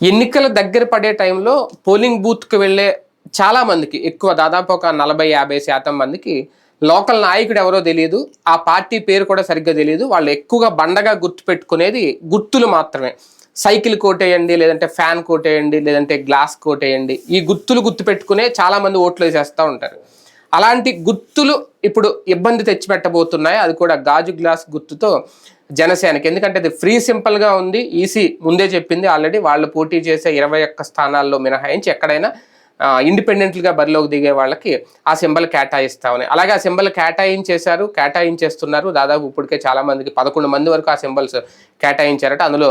ఎన్నికల దగ్గర పడే టైంలో పోలింగ్ బూత్కి వెళ్ళే చాలా మందికి ఎక్కువ దాదాపు ఒక నలభై యాభై శాతం మందికి లోకల్ నాయకుడు ఎవరో తెలియదు ఆ పార్టీ పేరు కూడా సరిగ్గా తెలియదు వాళ్ళు ఎక్కువగా బండగా గుర్తు పెట్టుకునేది గుర్తులు మాత్రమే. సైకిల్ కోటేయండి లేదంటే ఫ్యాన్ కోటేయండి లేదంటే గ్లాస్ కోటేయండి ఈ గుర్తులు గుర్తు పెట్టుకునే ఓట్లు వేసేస్తూ ఉంటారు. అలాంటి గుర్తులు ఇప్పుడు ఇబ్బంది తెచ్చిపెట్టబోతున్నాయి అది కూడా గాజు గ్లాస్ గుర్తుతో. జనసేనకి. ఎందుకంటే అది ఫ్రీ సింపుల్గా ఉంది. ఈసీ ముందే చెప్పింది ఆల్రెడీ. వాళ్ళు పోటీ చేసే ఇరవై ఒక్క స్థానాల్లో మినహాయించి ఎక్కడైనా ఇండిపెండెంట్గా బరిలోకి దిగే వాళ్ళకి ఆ సింబల్ కేటాయిస్తామని అలాగే ఆ సింబల్ కేటాయించేశారు కేటాయించేస్తున్నారు. దాదాపు ఇప్పటికే చాలామందికి పదకొండు మంది వరకు ఆ సింబల్స్ కేటాయించారట. అందులో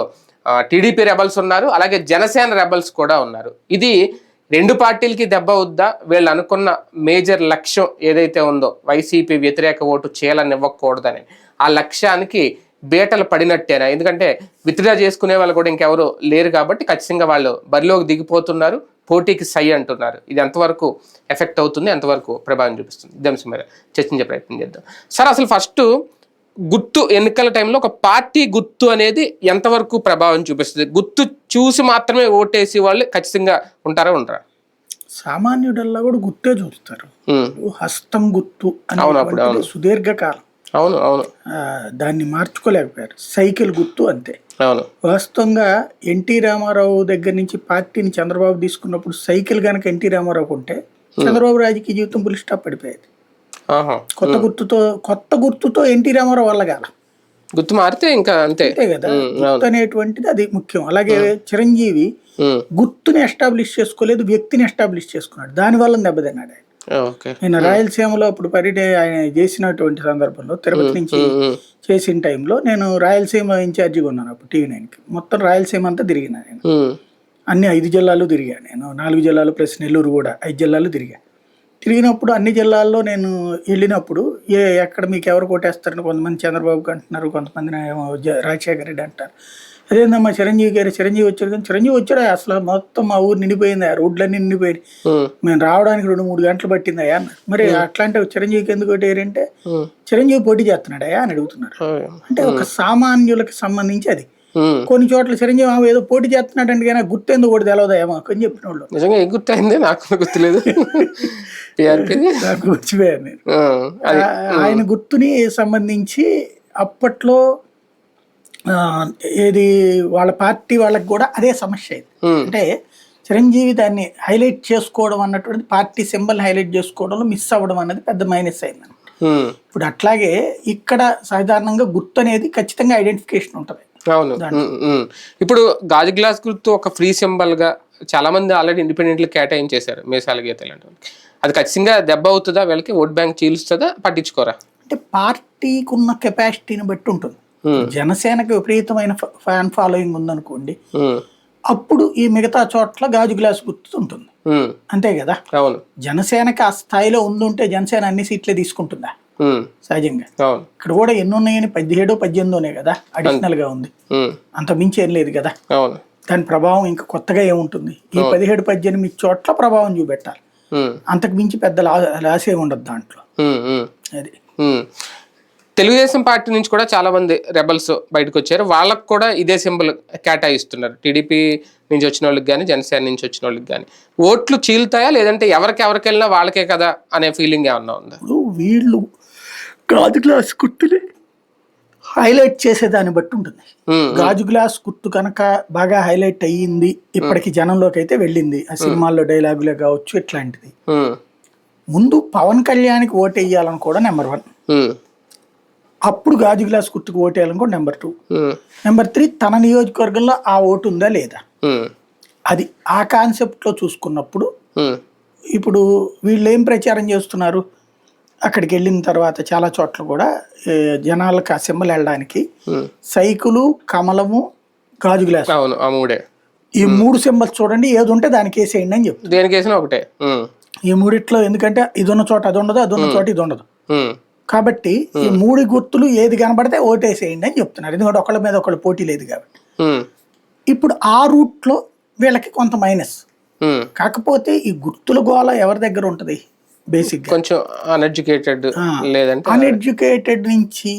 టీడీపీ రెబల్స్ ఉన్నారు. అలాగే జనసేన రెబల్స్ కూడా ఉన్నారు. ఇది రెండు పార్టీలకి దెబ్బ వద్దా? వీళ్ళు అనుకున్న మేజర్ లక్ష్యం ఏదైతే ఉందో వైసీపీ వ్యతిరేక ఓటు చేయాలనివ్వకూడదని ఆ లక్ష్యానికి బీటలు పడినట్టేనా? ఎందుకంటే విత్డ్రా చేసుకునే వాళ్ళు కూడా ఇంకెవరు లేరు కాబట్టి ఖచ్చితంగా వాళ్ళు బరిలోకి దిగిపోతున్నారు పోటీకి సై అంటున్నారు. ఇది ఎంతవరకు ఎఫెక్ట్ అవుతుంది ఎంతవరకు ప్రభావం చూపిస్తుంది? ఇదే అంశం మీద చర్చించే ప్రయత్నం చేద్దాం. సార్ అసలు ఫస్ట్ గుర్తు ఎన్నికల టైంలో ఒక పార్టీ గుర్తు అనేది ఎంతవరకు ప్రభావం చూపిస్తుంది? గుర్తు చూసి మాత్రమే ఓటేసి వాళ్ళు ఖచ్చితంగా ఉంటారా ఉండరా? సామాన్యుడల్లా కూడా గుర్తే చూస్తారు హస్తం గుర్తు అవును, అప్పుడు అనేటువంటిది సుదీర్ఘకాలం. అవును అవును. దాన్ని మార్చుకోలేకపోయారు. సైకిల్ గుర్తు అంతే. అవును. వాస్తవంగా ఎన్టీ రామారావు దగ్గర నుంచి పార్టీని చంద్రబాబు తీసుకున్నప్పుడు సైకిల్ గనక ఎన్టీ రామారావు ఉంటే చంద్రబాబు రాజకీయ జీవితం పులి స్టాప్ పడిపోయేది. కొత్త గుర్తుతో కొత్త గుర్తుతో ఎన్టీ రామారావు వల్లగాల. గుర్తు మారితే ఇంకా అంతే. అంతే కదా. గుర్తు అనేటువంటిది అది ముఖ్యం. అలాగే చిరంజీవి గుర్తుని ఎస్టాబ్లిష్ చేసుకోలేదు వ్యక్తిని ఎస్టాబ్లిష్ చేసుకున్నాడు. దాని వల్ల దెబ్బతిన్నాడు ఆయన. ఓకే ఆయన రాయలసీమలో అప్పుడు పర్యట ఆయన చేసినటువంటి సందర్భంలో తిరుపతి నుంచి ఉమ్, ఉమ్, చేసిన టైంలో నేను రాయలసీమ ఇన్ఛార్జిగా ఉన్నాను అప్పుడు టీవీ నైన్కి. మొత్తం రాయలసీమ అంతా తిరిగినా నేను. అన్ని ఐదు జిల్లాలు తిరిగా నేను. నాలుగు జిల్లాలు ప్లస్ నెల్లూరు కూడా ఐదు జిల్లాలు తిరిగా. తిరిగినప్పుడు అన్ని జిల్లాల్లో నేను వెళ్ళినప్పుడు ఏ ఎక్కడ మీకు ఎవరు కొట్టేస్తారని కొంతమంది చంద్రబాబుకి అంటున్నారు కొంతమంది రాజశేఖర రెడ్డి అంటారు. అదేందమ్మా చిరంజీవి గారు? చిరంజీవి వచ్చారు కానీ చిరంజీవి వచ్చాడా? అసలు మొత్తం మా ఊరు నిండిపోయింది. రోడ్లన్నీ నిండిపోయి ఉమ్, మేము రావడానికి రెండు మూడు గంటలు పట్టిందయ్యా అన్నారు మరి అట్లాంటి చిరంజీవికి ఎందుకు ఉమ్, చిరంజీవి పోటీ చేస్తున్నాడయ్యా అని అడుగుతున్నారు. అంటే ఒక సామాన్యులకు సంబంధించి అది. కొన్ని చోట్ల చిరంజీవి ఏదో పోటీ చేస్తున్నాడంటే కానీ ఆ గుర్తు ఎందుకు కూడా తెలవదా ఏమో అని చెప్పిన వాళ్ళు. నిజంగా ఏ గుర్తు అయింది? నాకు గుర్తులేదు. నాకు ఆ- ఆయన గుర్తుని సంబంధించి అప్పట్లో ఏది వాళ్ళ పార్టీ వాళ్ళకి కూడా అదే సమస్య అయింది అంటే చిరంజీవి దాన్ని హైలైట్ చేసుకోవడం అన్నటువంటి పార్టీ సింబల్ హైలైట్ చేసుకోవడంలో మిస్ అవ్వడం అనేది పెద్ద మైనస్ అయింది ఇప్పుడు అట్లాగే ఇక్కడ సాధారణంగా గుర్తు అనేది ఖచ్చితంగా ఐడెంటిఫికేషన్ ఉంటుంది. అవును. ఇప్పుడు గాజు గ్లాస్ గుర్తు ఒక ఫ్రీ సింబల్గా చాలా మంది ఆల్రెడీ ఇండిపెండెంట్లు కేటాయించేశారు మేసాల గీత ఇలాంటి వాళ్ళకి అది ఖచ్చితంగా దెబ్బ అవుతుందా వీళ్ళకి ఓట్ బ్యాంక్ చీలుస్తుందా పట్టించుకోరా? అంటే పార్టీకి ఉన్న కెపాసిటీని బట్టి ఉంటుంది. జనసేనకి విపరీతమైన ఫ్యాన్ ఫాలోయింగ్ ఉందనుకోండి ఉమ్, అప్పుడు ఈ మిగతా చోట్ల గాజు గ్లాస్ గుర్తు ఉంటుంది ఉమ్, అంతే కదా? అవును. జనసేనకి ఆ స్థాయిలో ఉండుంటే జనసేన అన్ని సీట్లే తీసుకుంటుందా? సహజంగా. ఇక్కడ కూడా ఎన్ని ఉన్నాయని పదిహేడో పద్దెనిమిదోనే కదా? అడిషనల్గా ఉంది అంత మించి ఏం లేదు కదా? దాని ప్రభావం ఇంకా కొత్తగా ఏముంటుంది? ఈ పదిహేడు పద్దెనిమిది చోట్ల ప్రభావం చూపెట్టాలి. అంతకు మించి పెద్ద లాసే ఉండదు దాంట్లో. అది. తెలుగుదేశం పార్టీ నుంచి కూడా చాలా మంది రెబల్స్ బయటకు వచ్చారు. వాళ్ళకు కూడా ఇదే సింబల్ కేటాయిస్తున్నారు. టీడీపీ నుంచి వచ్చిన వాళ్ళకి కానీ జనసేన నుంచి వచ్చిన వాళ్ళకి కానీ ఓట్లు చీలుతాయా? లేదంటే ఎవరికి ఎవరికి వెళ్ళినా వాళ్ళకే కదా అనే ఫీలింగ్ ఏమన్నా ఉందా? వీళ్ళు గాజు గ్లాస్ గుర్తుని హైలైట్ చేసే దాన్ని బట్టి ఉంటుంది. గాజు గ్లాస్ గుర్తు కనుక బాగా హైలైట్ అయ్యింది ఇప్పటికి జనంలోకి అయితే వెళ్ళింది. ఆ సినిమాల్లో డైలాగులే కావచ్చు ఇట్లాంటిది. ముందు పవన్ కళ్యాణ్కి ఓటు వేయాలని కూడా నెంబర్ వన్ అప్పుడు గాజు గ్లాస్ గుర్తుకు ఓటు వేయాలని కూడా నెంబర్ టూ. నెంబర్ త్రీ తన నియోజకవర్గంలో ఆ ఓటు ఉందా లేదా? అది ఆ కాన్సెప్ట్లో చూసుకున్నప్పుడు ఇప్పుడు వీళ్ళు ఏం ప్రచారం చేస్తున్నారు? అక్కడికి వెళ్ళిన తర్వాత చాలా చోట్ల కూడా జనాలకు ఆ సింబల్ వెళ్ళడానికి. సైకిలు కమలము గాజు గ్లాస్. అవును ఈ మూడు సింబల్స్ చూడండి ఏది ఉంటే దానికి వేసేయండి అని చెప్తారు దేనికి వేసినా ఒకటే ఈ మూడిట్లో ఎందుకంటే ఇది ఉన్న చోట అది ఉండదు అది ఉన్న చోట ఇది ఉండదు. కాబట్టి ఈ మూడు గుర్తులు ఏది కనబడితే ఓటేసేయండి అని చెప్తున్నారు. ఎందుకంటే ఒకళ్ళ మీద ఒకళ్ళ పోటీ లేదు కాబట్టి. ఇప్పుడు ఆ రూట్లో వీళ్ళకి కొంత మైనస్. కాకపోతే ఈ గుర్తుల గోళ ఎవరి దగ్గర ఉంటుంది? బేసిక్గా కొంచెం అన్ఎడ్యుకేటెడ్ లేదంటే అన్ఎడ్యుకేటెడ్ నుంచి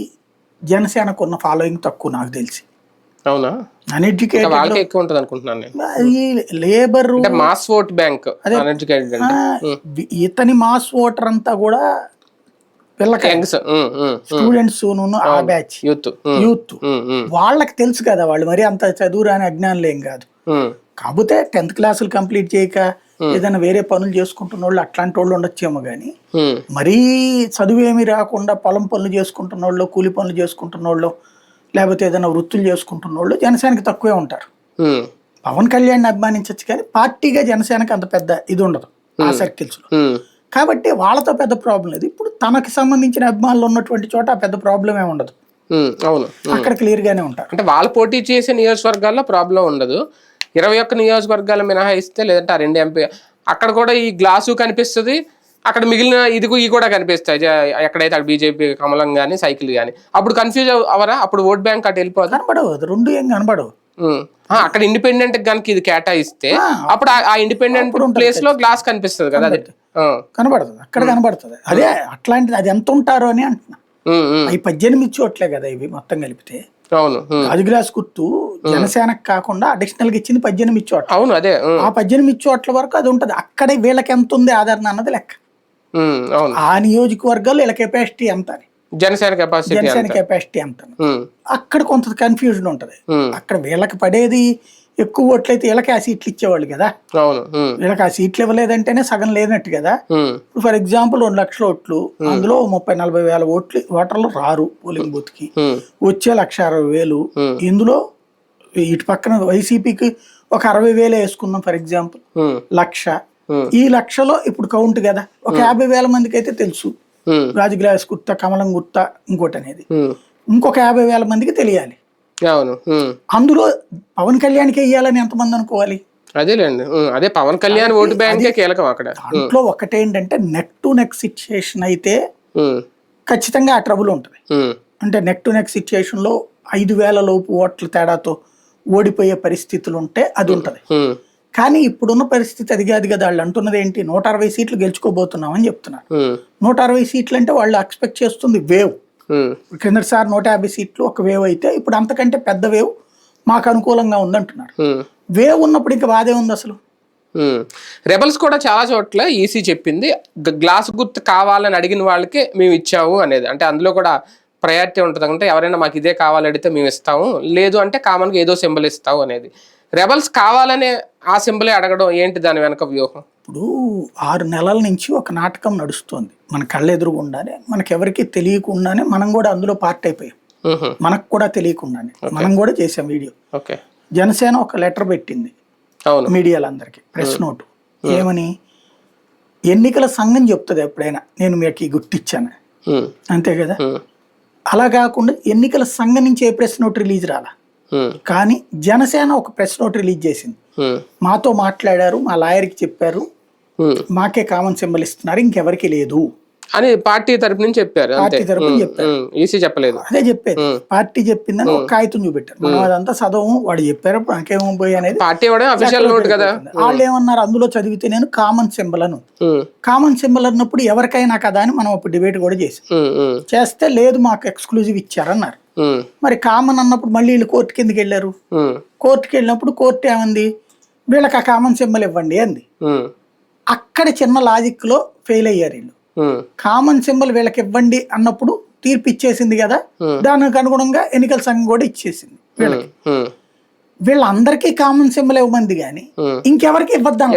జనసేనకు ఉన్న ఫాలోయింగ్ తక్కువ నాకు తెలిసి. అవునా? అన్ఎడ్యుకేటెడ్ వాళ్ళకే ఎక్కువ ఉంటుంది అనుకుంటున్నాను నేను. లేబర్ మాస్ ఓట్ బ్యాంక్ అంటే. ఇతని మాస్ ఓటర్ అంతా కూడా పిల్లకాయ స్టూడెంట్స్ ఆ బ్యాచ్ యూత్ యూత్ వాళ్ళకి తెలుసు కదా వాళ్ళు మరి అంత చదువు రాని అజ్ఞానులు ఏం కాదు. కాకపోతే టెన్త్ క్లాసులు కంప్లీట్ చేయక ఏదైనా వేరే పనులు చేసుకుంటున్న వాళ్ళు అట్లాంటి వాళ్ళు ఉండొచ్చేమో కానీ మరీ చదువు ఏమీ రాకుండా పొలం పనులు చేసుకుంటున్న వాళ్ళు కూలి పనులు చేసుకుంటున్న వాళ్ళు లేకపోతే ఏదైనా వృత్తులు చేసుకుంటున్న వాళ్ళు జనసేనకి తక్కువే ఉంటారు. పవన్ కళ్యాణ్ అభిమానించవచ్చు కానీ పార్టీగా జనసేనకి అంత పెద్ద ఇది ఉండదు ఆ సర్కిల్స్లో. కాబట్టి వాళ్ళతో పెద్ద ప్రాబ్లం లేదు. ఇప్పుడు తనకి సంబంధించిన అభిమానులు ఉన్నటువంటి చోట పెద్ద ప్రాబ్లం ఏమి ఉండదు. అవును. అక్కడ క్లియర్ గానే ఉంటారు. అంటే వాళ్ళు పోటీ చేసే నియోజకవర్గాల్లో ప్రాబ్లం ఉండదు. ఇరవై ఒక్క నియోజకవర్గాలు మినహాయిస్తే లేదంటే ఆ రెండు ఎంపీ అక్కడ కూడా ఈ గ్లాసు కనిపిస్తుంది. అక్కడ మిగిలిన ఇది కూ- ఇవి కూడా కనిపిస్తాయి. ఎక్కడైతే అక్కడ బీజేపీ కమలం కానీ సైకిల్ కానీ అప్పుడు కన్ఫ్యూజ్ అవరా? అప్పుడు ఓట్ బ్యాంక్ అటు వెళ్ళిపోదు. కనబడవు. రెండు ఏం కనబడవు. అక్కడ ఇండిపెండెంట్ కనుక ఇది కేటాయిస్తే అప్పుడు ఆ- ఇండిపెండెంట్ ప్లేస్లో గ్లాస్ కనిపిస్తుంది కదా అది. కనబడుతుంది. అక్కడ కనబడుతుంది. అదే అట్లాంటిది అది ఎంత ఉంటారో అని అంటున్నా. అవి పద్దెనిమిది చోట్లే కదా ఇవి మొత్తం కలిపితే. అవును. గాజు గ్లాస్ గుర్తు జనసేనకు కాకుండా అడిషనల్గా ఇచ్చింది పద్దెనిమిది చోట్ల. అవును అదే ఆ పద్దెనిమిది చోట్ల వరకు అది ఉంటది. అక్కడే వీళ్ళకి ఎంత ఉంది ఆదరణ అన్నది లెక్క. ఆ నియోజకవర్గాల్లో వీళ్ళ కెపాసిటీ ఎంత అని. Janasena capacity Janasena capacity um, అక్కడ కొంత కన్ఫ్యూజన్ ఉంటది. అక్కడ వీళ్ళకి పడేది ఎక్కువ ఓట్లయితే వీళ్ళకి ఆ సీట్లు ఇచ్చేవాళ్ళు కదా. వీళ్ళకి ఆ సీట్లు ఇవ్వలేదంటేనే సగం లేనట్టు కదా. ఫర్ ఎగ్జాంపుల్ రెండు లక్షల ఓట్లు అందులో ముప్పై నలభై వేల ఓట్లు ఓటర్లు రారు పోలింగ్ బూత్కి వచ్చే లక్ష అరవై వేలు. ఇందులో ఇటు పక్కన వైసీపీకి ఒక అరవై వేలు వేసుకుందాం ఫర్ ఎగ్జాంపుల్. లక్ష. ఈ లక్షలో ఇప్పుడు కౌంట్ కదా. ఒక యాభై వేల మందికి అయితే తెలుసు. ఉమ్, రాజు గ్లాస్ గుర్త కమలం గుర్త ఇంకోటి అనేది. ఇంకొక యాభై వేల మందికి తెలియాలి. అవును. అందులో పవన్ కళ్యాణ్కి వేయాలని ఎంతమంది అనుకోవాలి? అదేలేండి. అదే పవన్ కళ్యాణ్ ఓటు బ్యాంకే కీలకం అక్కడ. దాంట్లో ఒకటేంటంటే నెక్ టు నెక్ సిచ్యుయేషన్ అయితే ఖచ్చితంగా ఆ ట్రబుల్ ఉంటుంది. అంటే నెక్ టు నెక్ సిచ్యుయేషన్లో ఐదు వేల లోపు ఓట్ల తేడాతో ఓడిపోయే పరిస్థితులు ఉంటే అది ఉంటుంది. కానీ ఇప్పుడున్న పరిస్థితి అది కాదు కదా. వాళ్ళు అంటున్నది ఏంటి? నూట అరవై సీట్లు గెలుచుకోబోతున్నామని చెప్తున్నారు నూట అరవై సీట్లు అంటే వాళ్ళు ఎక్స్పెక్ట్ చేస్తుంది వేవ్. ఉమ్, కిందటిసారి నూట యాభై సీట్లు ఒక వేవ్ అయితే ఇప్పుడు అంతకంటే పెద్ద వేవ్ మాకు అనుకూలంగా ఉందంటున్నారు. వేవ్ ఉన్నప్పుడు ఇంకా బాధే ఉంది అసలు. రెబల్స్ కూడా చాలా చోట్ల ఈసీ చెప్పింది. గ్లాస్ గుర్తు కావాలని అడిగిన వాళ్ళకే మేము ఇచ్చాము అనేది. అంటే అందులో కూడా ప్రయారిటీ ఉంటుంది. అంటే ఎవరైనా మాకు ఇదే కావాలి అడిగితే మేము ఇస్తాము. లేదు అంటే కామన్గా ఏదో సింబల్ ఇస్తాము అనేది. రెబల్స్ కావాలనే ఆ సింబలే అడగడం ఏంటి దాని వెనక వ్యూహం? ఇప్పుడు ఆరు నెలల నుంచి ఒక నాటకం నడుస్తోంది. మన కళ్ళెదురుగుండానే మనకి ఎవరికి తెలియకుండానే మనం కూడా అందులో పార్ట్ అయిపోయాం. మనకు కూడా తెలియకుండానే. మనం కూడా చేసాం వీడియో. ఓకే. జనసేన ఒక లెటర్ పెట్టింది. అవును. మీడియాలందరికీ ప్రెస్ నోటు. ఏమని? ఎన్నికల సంఘం చెప్తుంది ఎప్పుడైనా. నేను మీకు ఈ గుర్తిచ్చాను. అంతే కదా? అలా కాకుండా ఎన్నికల సంఘం నుంచి ఏ ప్రెస్ నోట్ రిలీజ్ రాలా? కానీ జనసేన ఒక ప్రెస్ నోట్ రిలీజ్ చేసింది. మాతో మాట్లాడారు మా లాయర్కి చెప్పారు. మాకే కామన్ సింబల్ ఇస్తున్నారు ఇంకెవరికి లేదు. అని పార్టీ తరపు నుంచి చెప్పారు పార్టీ తరపున చెప్పారు. ఈసీ చెప్పలేదు. అదే చెప్పేది. పార్టీ చెప్పిందని ఒక కాగితం చూపెట్టారు. మనం అదంతా చదవము వాడు చెప్పారు మనకేమో పోయి అనేది పార్టీ అఫీషియల్ నోట్ కదా. వాళ్ళు ఏమన్నారు? అందులో చదివితే నేను కామన్ సింబల్ అను. కామన్ సింబల్ అన్నప్పుడు ఎవరికైనా కదా అని మనం అప్పుడు డిబేట్ కూడా చేసాం చేస్తే లేదు మాకు ఎక్స్క్లూజివ్ ఇచ్చారన్నారు. మరి కామన్ అన్నప్పుడు మళ్ళీ వీళ్ళు కోర్టు కిందకి వెళ్ళారు. కోర్టుకి వెళ్ళినప్పుడు కోర్టు ఏమంది? వీళ్ళకి ఆ కామన్ సింబల్ ఇవ్వండి అంది. అక్కడ చిన్న లాజిక్లో ఫెయిల్ అయ్యారు వీళ్ళు. కామన్ సింబల్ వీళ్ళకి ఇవ్వండి అన్నప్పుడు తీర్పు ఇచ్చేసింది కదా. దానికి అనుగుణంగా ఎన్నికల సంఘం కూడా ఇచ్చేసింది వీళ్ళకి. వీళ్ళందరికీ కామన్ సింబల్ ఇవ్వమంది కానీ. ఇంకెవరికి ఇవ్వద్దాం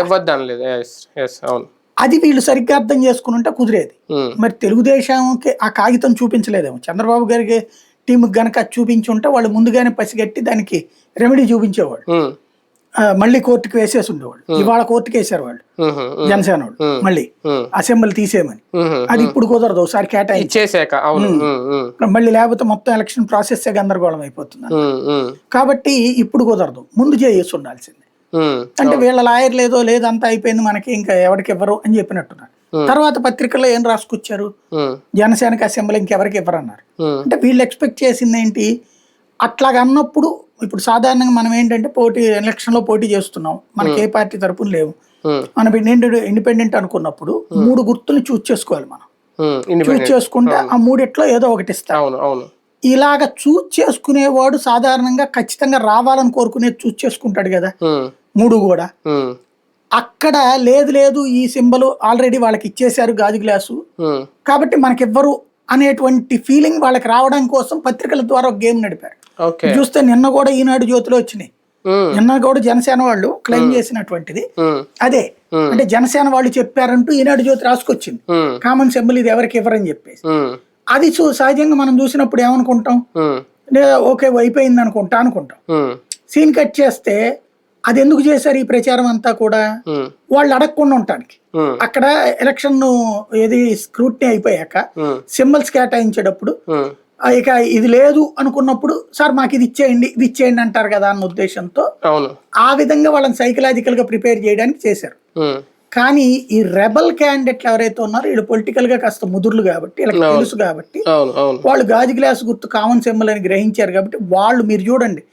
అది వీళ్ళు సరిగ్గా అర్థం చేసుకుని ఉంటే కుదిరేది మరి తెలుగుదేశంకి ఆ కాగితం చూపించలేదేమో. చంద్రబాబు గారికి టీంకి గనక చూపించి ఉంటే వాళ్ళు ముందుగానే పసిగట్టి దానికి రెమెడీ చూపించేవాళ్ళు. మళ్ళీ కోర్టుకి వేసేసి ఉండేవాళ్ళు. ఇవాళ కోర్టుకి వేసారు వాళ్ళు. జనసేన వాళ్ళు మళ్ళీ అసెంబ్లీ తీసేయమని. అది ఇప్పుడు కుదరదు. ఒకసారి కేటాయించి. ఇచ్చేసాక అవును. ఉమ్, ఉమ్, మళ్ళీ లేకపోతే మొత్తం ఎలక్షన్ ప్రాసెస్ గందరగోళం అయిపోతుంది కాబట్టి ఇప్పుడు కుదరదు. ముందు చేసి ఉండాల్సిందే. అంటే వీళ్ళ లాయర్ లేదో లేదు అంతా అయిపోయింది మనకి ఇంకా ఎవరికి ఇవ్వరు అని చెప్పినట్టున్నారు. తర్వాత పత్రికల్లో ఏం రాసుకొచ్చారు? జనసేనకి అసెంబ్లీ ఇంకెవరికి ఇవ్వరన్నారు? అంటే వీళ్ళు ఎక్స్పెక్ట్ చేసింది ఏంటి? అట్లాగ అన్నప్పుడు ఇప్పుడు సాధారణంగా మనం ఏంటంటే పోటీ ఎలక్షన్లో పోటీ చేస్తున్నాం. మనకి ఏ పార్టీ తరపున లేవు. మనం ఇండిపెండెంట్ అనుకున్నప్పుడు మూడు గుర్తులు చూస్ చేసుకోవాలి మనం. చూస్ చేసుకుంటే ఆ మూడిట్లో ఏదో ఒకటి అవును ఇలాగ చూజ్ చేసుకునేవాడు సాధారణంగా ఖచ్చితంగా రావాలని కోరుకునేది చూజ్ చేసుకుంటాడు కదా. మూడు కూడా. అక్కడ లేదు లేదు ఈ సింబల్ ఆల్రెడీ వాళ్ళకి ఇచ్చేశారు గాజు గ్లాసు. కాబట్టి మనకివ్వరు అనేటువంటి ఫీలింగ్ వాళ్ళకి రావడం కోసం పత్రికల ద్వారా ఒక గేమ్ నడిపారు. చూస్తే నిన్న కూడా ఈనాడు జ్యోతిలో వచ్చినాయి. నిన్న కూడా జనసేన వాళ్ళు క్లెయిమ్ చేసినటువంటిది. అదే అంటే జనసేన వాళ్ళు చెప్పారంటూ ఈనాడు జ్యోతి రాసుకొచ్చింది. కామన్ సింబల్ ఇది ఎవరికి ఇవ్వరని చెప్పేసి. అది చూ సహజంగా మనం చూసినప్పుడు ఏమనుకుంటాం? ఓకే అయిపోయింది అనుకుంటా అనుకుంటాం. సీన్ కట్ చేస్తే అది ఎందుకు చేశారు ఈ ప్రచారం అంతా కూడా? వాళ్ళు అడగకుండా ఉండటానికి. అక్కడ ఎలక్షన్ ఏది స్క్రూట్నీ అయిపోయాక సింబల్స్ కేటాయించేటప్పుడు ఇక ఇది లేదు అనుకున్నప్పుడు సార్ మాకు ఇది ఇచ్చేయండి ఇది ఇచ్చేయండి అంటారు కదా అన్న ఉద్దేశంతో ఆ విధంగా వాళ్ళని సైకలాజికల్గా ప్రిపేర్ చేయడానికి చేశారు. కానీ ఈ రెబల్ క్యాండిడేట్లు ఎవరైతే ఉన్నారో వీళ్ళు పొలిటికల్గా కాస్త ముదుర్లు కాబట్టి వీళ్ళకి తెలుసు కాబట్టి వాళ్ళు గాజు గ్లాస్ గుర్తు కామన్ సింబల్ అని గ్రహించారు కాబట్టి వాళ్ళు మీరు చూడండి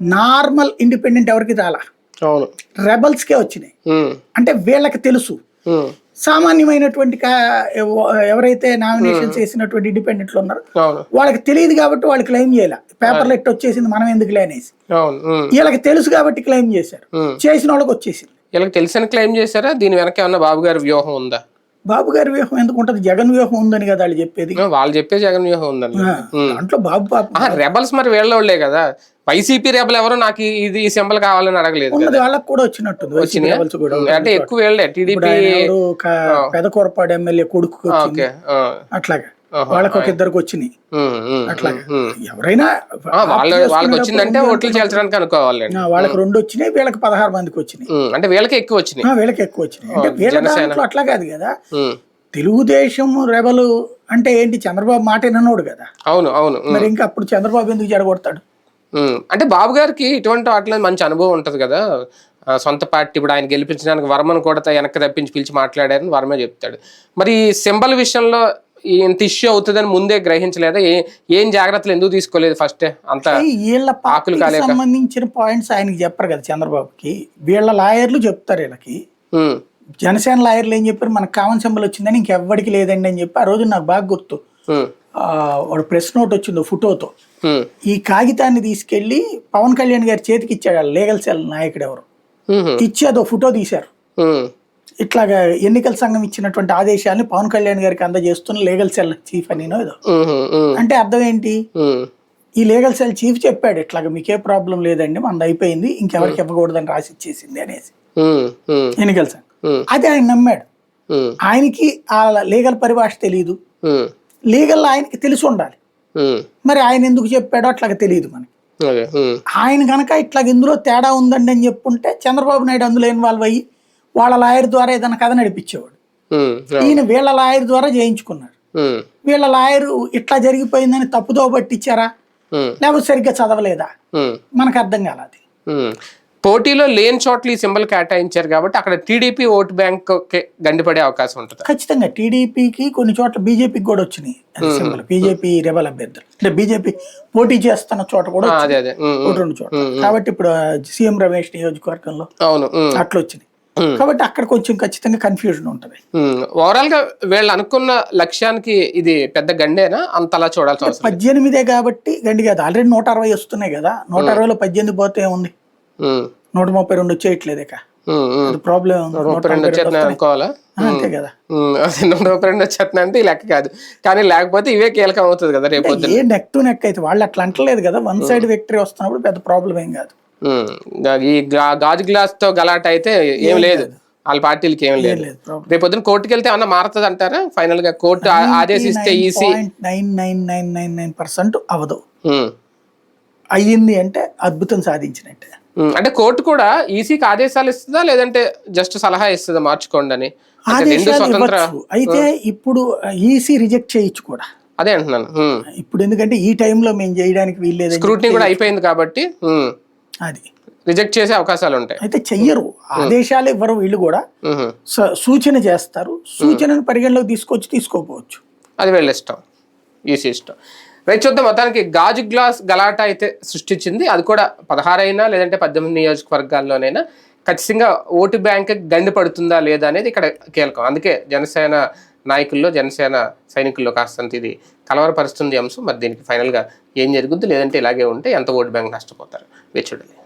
నార్మల్ ఇండిపెండెంట్ ఎవరికి రాలా? అవును రెబల్స్కే వచ్చినాయి. అంటే వీళ్ళకి తెలుసు. సామాన్యమైనటువంటి ఎవరైతే నామినేషన్స్ వేసినటువంటి ఇండిపెండెంట్లు ఉన్నారో వాళ్ళకి తెలియదు కాబట్టి వాళ్ళు క్లెయిమ్ చేయాలి. పేపర్లో ఎట్టు వచ్చేసింది మనం ఎందుకు అనేసి. ఉమ్, వీళ్ళకి తెలుసు కాబట్టి క్లెయిమ్ చేశారు. చేసిన వాళ్ళకి వచ్చేసింది. వీళ్ళకి తెలిసిన క్లెయిమ్ చేశారా? దీని వెనక ఏమన్నా బాబు గారి వ్యూహం ఉందా? బాబు గారి వ్యూహం ఎందుకు ఉంటుంది? జగన్ వ్యూహం ఉందని కదా వాళ్ళు చెప్పేది. వాళ్ళు చెప్పే జగన్ వ్యూహం ఉందండి. ఆ, దాంట్లో బాబు పాప రెబల్స్ మరి వీళ్ళోళ్ళే కదా. వైసీపీ రెబల్ ఎవరో నాకు ఇది ఈ సింబల్ కావాలని అడగలేదు వాళ్ళకి కూడా కూడా అంటే ఎక్కువ వీళ్ళే. ఇప్పుడు టీడీపీ పెదకూరపాడు ఎమ్మెల్యే కొడుకు అట్లాగా. వాళ్ళకి ఒక ఇద్దరికి వచ్చినాయి. ఉమ్. ఎవరైనా వాళ్ళకి వచ్చిందంటే ఓట్లు చేల్చడానికి అనుకోవాలండి. ఆ, వాళ్ళకి రెండు వచ్చినాయి వీళ్ళకి పదహారు మందికి వచ్చినాయి. అంటే వీళ్ళకి ఎక్కువ వచ్చినాయి. వీళ్ళకి ఎక్కువ వచ్చినాయి. అంటే వీళ్ళ దాంట్లో అట్లా కాదు కదా. తెలుగుదేశం రెబలు అంటే ఏంటి? చంద్రబాబు మాట విననోడు కదా. అవును అవును మరి ఇంకా అప్పుడు చంద్రబాబు ఎందుకు జడగొడతాడు. అంటే బాబు గారికి ఇటువంటి వాటిలో మంచి అనుభవం ఉంటది కదా. సొంత పార్టీ ఇప్పుడు ఆయన గెలిపించడానికి వర్మను కూడా వెనక్కి తప్పించి పిలిచి మాట్లాడారని వర్మే చెప్తాడు. మరి సింబల్ విషయంలో ఇంత ఇష్యూ అవుతుందని ముందే గ్రహించలేదా? ఏ జాగ్రత్తలు ఎందుకు తీసుకోలేదు ఫస్ట్ అంత వీళ్ళ ఆకులు సంబంధించిన పాయింట్స్ ఆయనకి చెప్పరు కదా చంద్రబాబుకి. వీళ్ళ లాయర్లు చెప్తారు వీళ్ళకి. జనసేన లాయర్లు ఏం చెప్పారు? మనకు కామన్ సింబల్ వచ్చిందని ఇంకెవ్వడికి లేదండి అని చెప్పి ఆ రోజు నాకు బాగా గుర్తు. వాడు ప్రెస్ నోట్ వచ్చింది ఫోటోతో. ఈ కాగితాన్ని తీసుకెళ్ళి పవన్ కళ్యాణ్ గారి చేతికి ఇచ్చాడు లీగల్ సెల్ నాయకుడు ఎవరు? ఇచ్చి అదో ఫోటో తీశారు. ఇట్లాగా ఎన్నికల సంఘం ఇచ్చినటువంటి ఆదేశాన్ని పవన్ కళ్యాణ్ గారికి అందజేస్తున్న లీగల్ సెల్ చీఫ్ అని ఏదో. అంటే అర్థం ఏంటి? ఈ లీగల్ సెల్ చీఫ్ చెప్పాడు ఇట్లాగా మీకే ప్రాబ్లం లేదండి మనది అయిపోయింది ఇంకెవరికి ఇవ్వకూడదని రాసి ఇచ్చేసింది అనేసి ఎన్నికల సంఘం. అది ఆయన నమ్మాడు. ఆయనకి ఆ లీగల్ పరిభాష తెలియదు లీగల్ ఆయనకి తెలిసి ఉండాలి. మరి ఆయన ఎందుకు చెప్పాడో అట్లాగా తెలియదు మనకి. ఆయన కనుక ఇట్లా ఇందులో తేడా ఉందండి అని చెప్పుంటే చంద్రబాబు నాయుడు అందులో ఇన్వాల్వ్ అయ్యి వాళ్ళ లాయర్ ద్వారా ఏదైనా కథ నడిపించేవాడు. ఈయన వీళ్ళ లాయర్ ద్వారా చేయించుకున్నాడు వీళ్ళ లాయర్ ఇట్లా జరిగిపోయిందని తప్పుదో పట్టించారా? లేకపోతే సరిగ్గా చదవలేదా? మనకు అర్థం కాలేదు. పోటీలో లేని చోట్ల ఈ సింబల్ కేటాయించారు కాబట్టి అక్కడ టీడీపీ ఓటు బ్యాంక్ గండిపడే అవకాశం ఉంటుంది. ఖచ్చితంగా టీడీపీకి కొన్ని చోట్ల బీజేపీకి కూడా వచ్చినాయి సింబల్. బీజేపీ రెబల్ అభ్యర్థులు. అంటే బీజేపీ పోటీ చేస్తున్న చోట కూడా. అదే అదే. రెండు చోట్ల. కాబట్టి ఇప్పుడు సీఎం రమేష్ నియోజకవర్గంలో అవును అట్లా వచ్చినాయి. కాబట్టి అక్కడ కొంచెం ఖచ్చితంగా కన్ఫ్యూజన్ ఉంటుంది. ఓవరాల్గా వీళ్ళు అనుకున్న లక్ష్యానికి ఇది పెద్ద గండేనా? అంతలా లేదు. పద్దెనిమిదే కాబట్టి గండి కాదు. ఆల్రెడీ నూట అరవై వస్తున్నాయి కదా. నూట అరవైలో పద్దెనిమిది పోతే ఏముంది? ఉమ్, నూట ముప్పై రెండు వచ్చేయట్లేదు ఇక. ప్రాబ్లం ఉంది. అంతే కదా. నూట ముప్పై రెండు అంటే లెక్క కాదు. కానీ లేకపోతే ఇవే కీలకం అవుతుంది కదా రేపు ఏ నెక్ టు నెక్ అయితే వాళ్ళు అట్లా అంటలేదు కదా. వన్ సైడ్ విక్టరీ వస్తున్నప్పుడు పెద్ద ప్రాబ్లం ఏం కాదు. ఈ గాజు గ్లాస్తో గలాట అయితే ఏం లేదు. వాళ్ళ పార్టీలకి ఏం లేదు. రేపు పొద్దున్న కోర్టుకి వెళ్తే ఏమన్నా మారుతుంది అంటారా? ఫైనల్గా కోర్టు ఆదేశిస్తే EC. Nine nine nine nine nine percent అవదు అయ్యింది అంటే అద్భుతం సాధించినట్టే. అంటే కోర్టు కూడా ఈసీకి ఆదేశాలు ఇస్తుందా? లేదంటే జస్ట్ సలహా ఇస్తుందా మార్చుకోండి అని? అయితే ఇప్పుడు ఈసీ రిజెక్ట్ చేయొచ్చు కూడా. అదే అంటున్నాను. ఇప్పుడు ఎందుకంటే ఈ టైంలో మేము చేయడానికి వీల్లేదని స్క్రూటినీ కూడా అయిపోయింది కాబట్టి అది. రిజెక్ట్ చేసే అవకాశాలు ఉంటాయి అయితే చెయ్యరు. ఆదేశాలు ఇవ్వరు వీళ్ళు కూడా సూచన చేస్తారు. సూచనను పరిగణలోకి తీసుకొచ్చి తీసుకోపోవచ్చు అది వీళ్ళ ఇష్టం. ఈసీ ఇష్టం. రైట్ చూద్దాం. మొత్తానికి గాజు గ్లాస్ గలాటా అయితే సృష్టించింది. అది కూడా పదహారు అయినా లేదంటే పద్దెనిమిది నియోజకవర్గాల్లోనైనా ఖచ్చితంగా ఓటు బ్యాంక్ గండి పడుతుందా లేదా అనేది ఇక్కడ కీలకం. అందుకే జనసేన నాయకుల్లో జనసేన సైనికుల్లో కాస్తంత ఇది కలవరపరుస్తుంది అంశం. మరి దీనికి ఫైనల్గా ఏం జరుగుద్ది? లేదంటే ఇలాగే ఉంటే ఎంత ఓటు బ్యాంక్ నష్టపోతారు? వేచుడలే